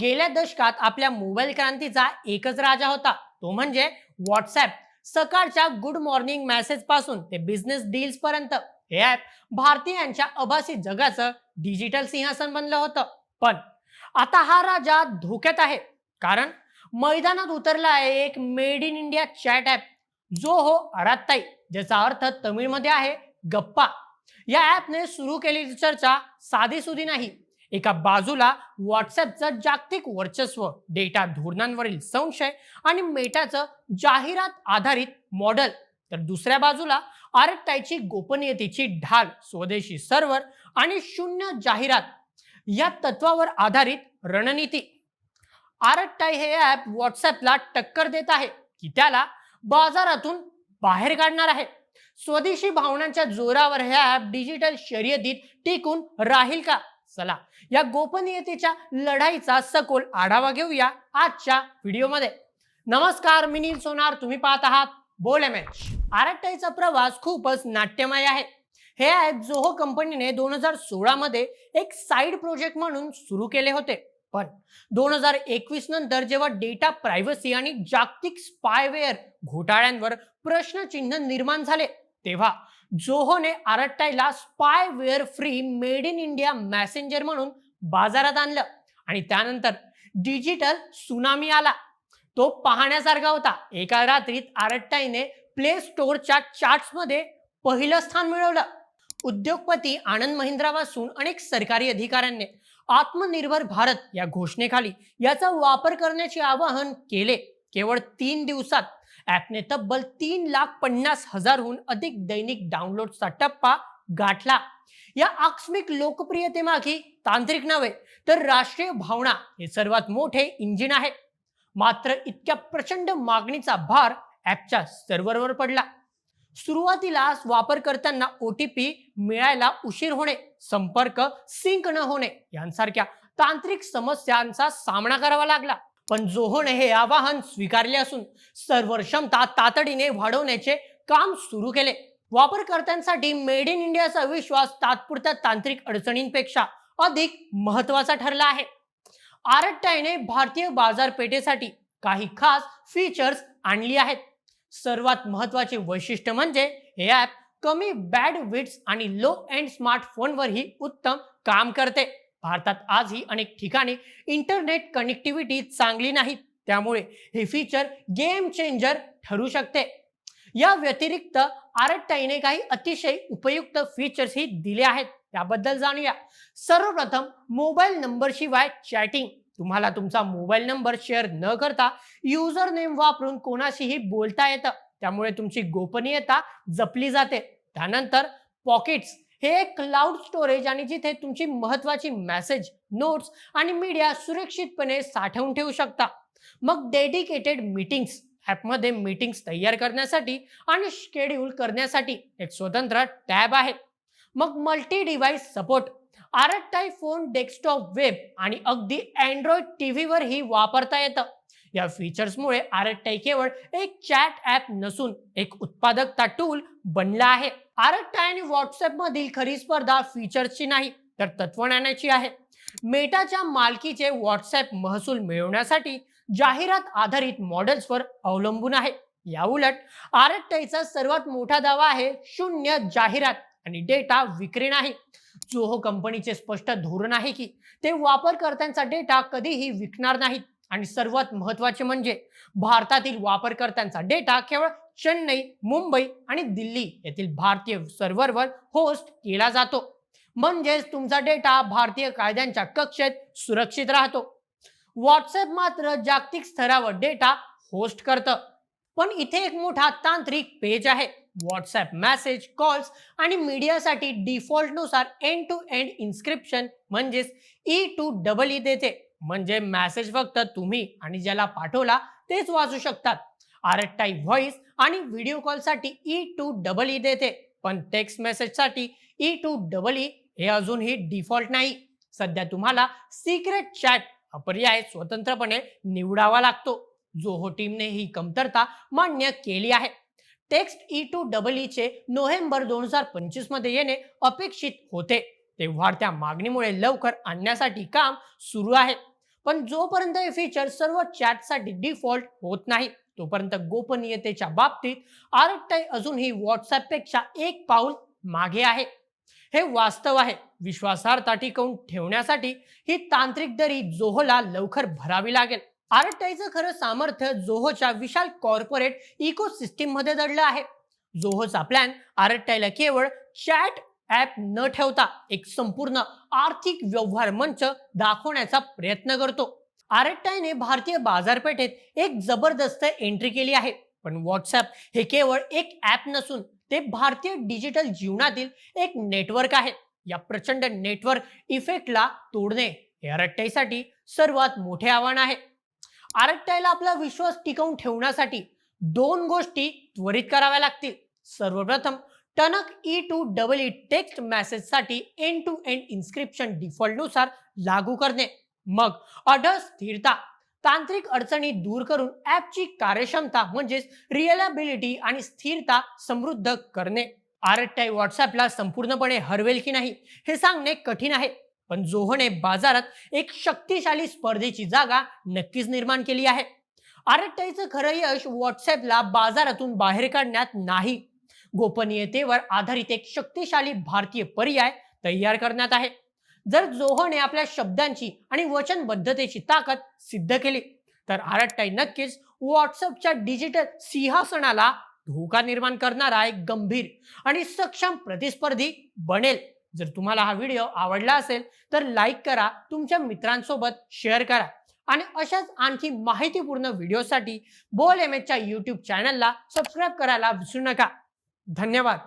गेल्या दशकात आपल्या मोबाईल क्रांतीचा एकच राजा होता. तो म्हणजे व्हॉट्सॲप सकाळच्या गुड मॉर्निंग मेसेजपासून ते बिझनेस डील्स पर्यंत हे ऍप भारतीयांच्या अभासी जगाचं डिजिटल सिंहासन बनलं होतं. पण आता हा राजा धोक्यात आहे. कारण मैदानात उतरला आहे एक made in India chat app Zoho Arattai ज्याचा अर्थ तमिळमध्ये आहे गप्पा. या ऍपने सुरू केलेली चर्चा साधी सुधी नाही. एका बाजूला व्हॉट्सअपचं जागतिक वर्चस्व डेटा धोरणांवरील संशय आणि मेटाचं जाहिरात आधारित मॉडेल. तर दुसऱ्या बाजूला आरटायची गोपनीयतेची ढाल स्वदेशी सर्व्हर आणि शून्य जाहिरात या तत्वावर आधारित रणनीती. आरटाय हे ऍप व्हॉट्सअपला टक्कर देत आहे की त्याला बाजारातून बाहेर काढणार आहे. स्वदेशी भावनांच्या जोरावर हे ऍप डिजिटल शर्यतीत टिकून राहील का? चला या गोपनीयतेच्या लढाईचा सखोल आढावा घेऊया आजच्या व्हिडिओमध्ये. नमस्कार मी नील सोनार तुम्ही पाहत आहात बोल एम एच आरटाईचा प्रवास खूपच नाट्यमय आहे. हे ऍप जोहो कंपनीने दोन हजार सोळा मध्ये एक साईड प्रोजेक्ट म्हणून सुरू केले होते. पण दोन हजार एकवीस नंतर जेव्हा डेटा प्रायव्हसी आणि जागतिक स्पायवेअर घोटाळ्यांवर प्रश्नचिन्ह निर्माण झाले तेव्हा जोहोने spyware free made in India messenger म्हणून बाजारात आणलं. आणि त्यानंतर डिजिटल सुनामी आला. तो पाहण्यासारखा होता. एका रात्रीत आरट्टाईने प्ले स्टोअरच्या चार्ट्समध्ये पहिलं स्थान मिळवलं. उद्योगपती आनंद महिंद्रापासून अनेक सरकारी अधिकाऱ्यांनी आत्मनिर्भर भारत या घोषणेखाली याचा वापर करण्याचे आवाहन केले. केवळ तीन दिवसात ऍपने तब्बल तीन लाख पन्नास हजारहून अधिक दैनिक डाउनलोडचा टप्पा गाठला. या आकस्मिक लोकप्रियतेमागे तांत्रिक नव्हे तर राष्ट्रीय भावना हे सर्वात मोठे इंजिन आहे. मात्र इतक्या प्रचंड मागणीचा भार ऍपच्या सर्व्हरवर पडला. सुरुवातीला वापरकर्त्यांना ओ टी पी मिळायला उशीर होणे संपर्क सिंक न होणे यांसारख्या तांत्रिक समस्यांचा सामना करावा लागला. पण जोहोने हे आवाहन स्वीकारले असून सर्व क्षमता तातडीने वाढवण्याचे काम सुरू केले. वापरकर्त्यांसाठी मेड इन इंडियाचा विश्वास तात्पुरत्या तांत्रिक अडचणींपेक्षा अधिक महत्त्वाचा ठरला आहे. आरटाईने भारतीय बाजारपेठेसाठी काही खास फीचर्स आणली आहेत. सर्वात महत्त्वाचे वैशिष्ट्य म्हणजे हे ऍप कमी बॅड विट्स आणि लो एंड स्मार्टफोनवरही उत्तम काम करते. भारतात आजही अनेक ठिकाणी इंटरनेट कनेक्टिव्हिटी चांगली नाही. त्यामुळे हे फीचर गेम चेंजर ठरू शकते. या व्यतिरिक्त आरटाईने काही अतिशय उपयुक्त फीचर्सही दिले आहेत. त्याबद्दल जाणूया. सर्वप्रथम मोबाईल नंबरशिवाय चॅटिंग तुम्हाला तुमचा मोबाईल नंबर शेअर न करता युजर नेम वापरून कोणाशीही बोलता येतं. त्यामुळे तुमची गोपनीयता जपली जाते. त्यानंतर पॉकेट्स हे एक क्लाउड स्टोरेज आणि जिथे तुमची महत्वाची मेसेज नोट्स आणि मीडिया सुरक्षितपणे साठवून ठेवू शकता. मग डेडिकेटेड मीटिंग्स ॲपमध्ये मीटिंग्स तयार करण्यासाठी आणि शेड्यूल करण्यासाठी एक स्वतंत्र टॅब आहे. मग multi device support Arattai phone desktop web आणि अगदी अँड्रॉइड टीव्हीवरही वापरता येतं. या फीचर्समुळे आरटाय केवळ एक चॅट ॲप नसून एक उत्पादकता टूल बनला आहे. आरकटाय आणि व्हॉट्सअप मधील खरी स्पर्धा फीचर्सची नाही तर तत्वज्ञानाची आहे. मेटाच्या मालकीचे व्हॉट्सअप महसूल मिळवण्यासाठी जाहिरात आधारित मॉडेल्सवर अवलंबून आहे. याउलट आरकटाईचा सर्वात मोठा दावा आहे शून्य जाहिरात आणि डेटा विक्री नाही. जोहो कंपनीचे स्पष्ट धोरण आहे की ते वापरकर्त्यांचा डेटा कधीही विकणार नाहीत. आणि सर्वात महत्त्वाचे म्हणजे भारतातील वापरकर्त्यांचा डेटा केवळ चेन्नई मुंबई आणि दिल्ली येथील भारतीय सर्व्हरवर होस्ट केला जातो. म्हणजेच तुमचा डेटा भारतीय कायद्यांच्या कक्षेत सुरक्षित राहतो. व्हॉट्सअप मात्र जागतिक स्तरावर डेटा होस्ट करतं. पण इथे एक मोठा तांत्रिक पेज आहे. व्हॉट्सअप मेसेज कॉल्स आणि मीडियासाठी डिफॉल्टनुसार एंड टू एंड इन्स्क्रिप्शन म्हणजेच ई टू डबल ई देते. म्हणजे मेसेज फक्त तुम्ही आणि ज्याला पाठवला तेच वाचू शकतात. आरटाई व्हॉइस आणि व्हिडिओ कॉलसाठी ई टू डबल ई देते. पण टेक्स्ट मेसेजसाठी ई टू डबल ई हे अजूनही डिफॉल्ट नाही. सध्या तुम्हाला सिक्रेट चॅट हा पर्याय स्वतंत्रपणे निवडावा लागतो. जोहो टीमने ही कमतरता मान्य केली आहे. टेक्स्ट ई टू डबल ईचे नोव्हेंबर दोन हजार पंचवीसमध्ये येणे अपेक्षित होते. ते वाढत्या मागणीमुळे लवकर आणण्यासाठी काम सुरू आहे. पण जोपर्यंत हे फीचर सर्व चॅटसाठी डिफॉल्ट होत नाही तोपर्यंत गोपनीयतेच्या बाबतीत आरटाई अजूनही व्हॉट्सअपपेक्षा एक पाऊल मागे आहे. हे वास्तव आहे. विश्वासार्हता टिकवून ठेवण्यासाठी ही तांत्रिक दरी जोहोला लवकर भरावी लागेल. आरटीआयचं खरं सामर्थ्य जोहोच्या विशाल कॉर्पोरेट इकोसिस्टीममध्ये दडलं आहे. जोहोचा प्लॅन आरटाईला केवळ चॅट ऍप न ठेवता एक संपूर्ण आर्थिक व्यवहार मंच दाखवण्याचा प्रयत्न करतो. आरट्टायने भारतीय बाजारपेठेत एक जबरदस्त एंट्री केली आहे. पण व्हॉट्सअप हे केवळ एक ऍप नसून ते भारतीय डिजिटल जीवनातील एक नेटवर्क आहे. या प्रचंड नेटवर्क इफेक्टला तोडणे हे आरट्टाईसाठी सर्वात मोठे आव्हान आहे. आरटाईला आपला विश्वास टिकवून ठेवण्यासाठी दोन गोष्टी त्वरित कराव्या लागतील. सर्वप्रथम टनक E to double E text मेसेजसाठी end to end encryption डिफॉल्टनुसार लागू करणे. मग अढळ स्थिरता तांत्रिक अडचणी दूर करून ऍपची कार्यक्षमता म्हणजेच रिअलेबिलिटी आणि स्थिरता समृद्ध करणे. आरटीआय व्हॉट्सअपला संपूर्णपणे हरवेल की नाही हे सांगणे कठीण आहे पण जोहने बाजारात एक शक्तिशाली स्पर्धेची जागा नक्कीच निर्माण केली आहे. आरटीआयचं खरं यश व्हॉट्सअपला बाजारातून बाहेर काढण्यात नाही. गोपनीयतेवर आधारित एक शक्तिशाली भारतीय पर्याय तयार करण्यात आहे. जर जोहोने आपल्या शब्दांची आणि वचनबद्धतेची ताकद सिद्ध केली तर आरटाई नक्कीच व्हॉट्सअपच्या डिजिटल सिंहासनाला धोका निर्माण करणारा एक गंभीर आणि सक्षम प्रतिस्पर्धी बनेल. जर तुम्हाला हा व्हिडिओ आवडला असेल तर लाईक करा तुमच्या मित्रांसोबत शेअर करा आणि अशाच आणखी माहितीपूर्ण व्हिडिओसाठी बोल एम एचच्या यूट्यूब चॅनलला सबस्क्राईब करायला विसरू नका. धन्यवाद.